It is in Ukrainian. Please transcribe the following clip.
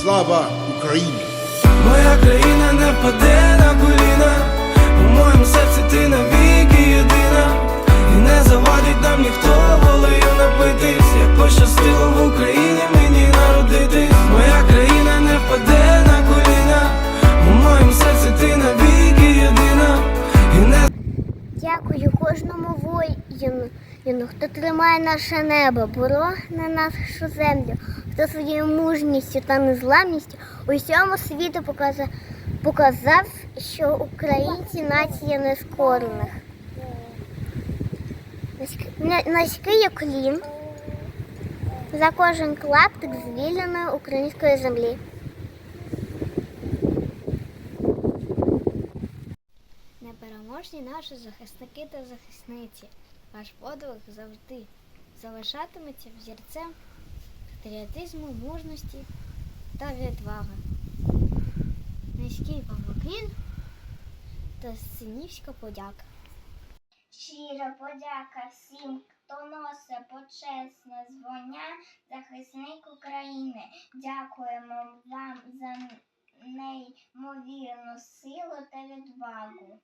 Слава Україні! Моя країна не впаде на коліна, у моєму серці ти навіки єдина, і не завадить нам ніхто волею напитись, як пощастило в Україні мені народитись. Моя країна не впаде на коліна, у моєму серці ти навіки єдина, і не Дякую кожному воїну, хто тримає наше небо, бороне нашу землю, хто своєю мужністю та незламністю усьому світу показав, показав, що українці нація нескорених. Низьк- Низький уклін за кожен клаптик звільненої української землі. Непереможні наші захисники та захисниці. Ваш подвиг завжди залишатиметься взірцем патріотизму, мужності та відваги. Низький уклін та синівська подяка. Щира подяка всім, хто носить почесне звання захисник України. Дякуємо вам за неймовірну силу та відвагу.